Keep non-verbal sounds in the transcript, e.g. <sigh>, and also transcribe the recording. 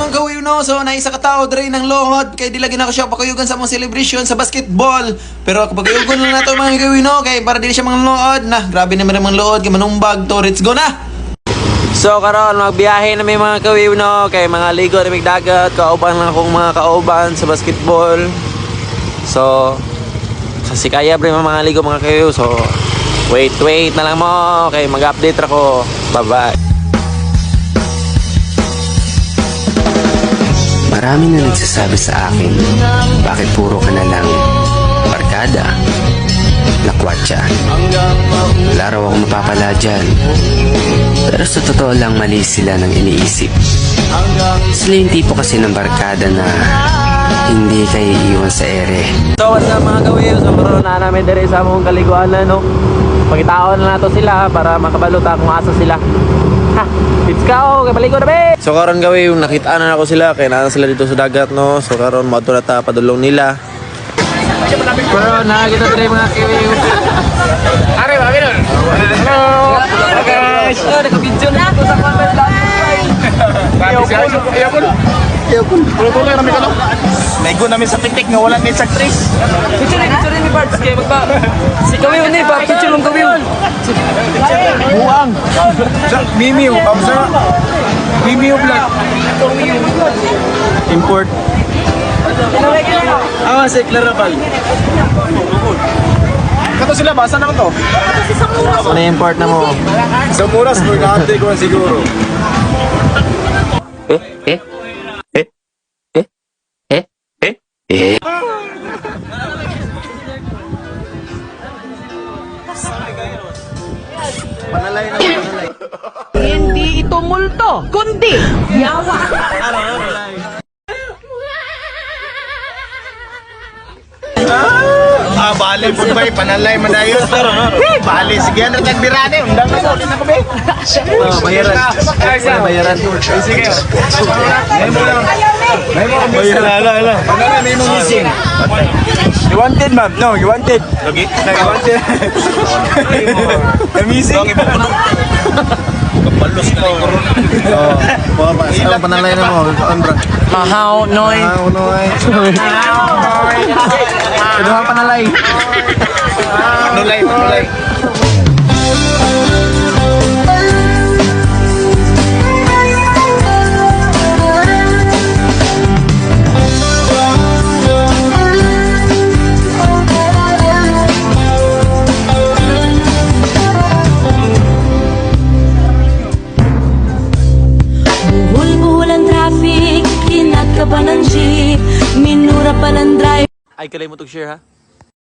mga kawiw no, so naisa ka tao dre ng lohod kay dilagi na ko siya pakuyugan sa mga celebration sa basketball. Pero kapag kayugon lang nato mga kawiw no, kay para dili siya mga lohod na, grabe naman ang mga lohod kay manumbag to, let's go na! So karon magbiyahe na may mga kawiw no, kay mga ligo na may dagat, kauban lang akong mga kauban sa basketball. So, sa Sikaya bre mga ligo mga kawiw, so wait wait na lang mo, kay mag-update ako. Bye-bye. Marami na nagsasabi sa akin, bakit puro ka na lang barkada, lakwatsa. Wala raw akong mapapala dyan. Pero sa totoo lang mali sila ng iniisip. Sila yung tipo kasi ng barkada na hindi kayo iiwan sa ere. So what's up mga kawiyo? So karoon na namin dire sa among kaliguan na no. Pagitaon na nato sila para makabalota kung asa sila. Ha, let's go! Kay baligo na be! So karon kawiyo, nakita na ako sila kay naa sila dito sa dagat no. So karon mo na ta padulong nila. Pero nakakita dire mga kawiyo. Are ba binon? Hello. guys. Oh, naka-video na ako sa comment lang. Tuloy-tuloy namin ka no? Naigo namin sa tiktik nga wala ni sa Tris. Picture ni picture ni Bards kay magba. Si kawiyo ni ba Sa Mimiu. Sa Mimiu vlog. Import. Ah, si Clarabal. Kato sila, basa na to. Ano yung import na mo? Sa Muras, magkakante ko na siguro. Eh? Eh? Eh? Eh? Eh? Eh? Eh? Hindi ito multo, kundi yawa. Ah, bali po ba? Panalay man na yun. Eh, bali. Sige, ano nagbirane? Undang na ko. Ulit na ko, be. bayaran. Bayaran. Sige. May mo lang. May mo lang. Bayaran. Ala, ala. Na, may mo missing. You wanted, ma'am? No, you wanted. Okay. No, you wanted. You <laughs> missing? Kapalos na yung corona. Oo. Baba. Saan panalay na mo? Andra. Mahaw, noy. Ah, uno ay. Ano ang panalay? Panulay, panulay. Traffic, kinakabahan ng jeep Minura pa ng drive Ay, kalay mo to share ha?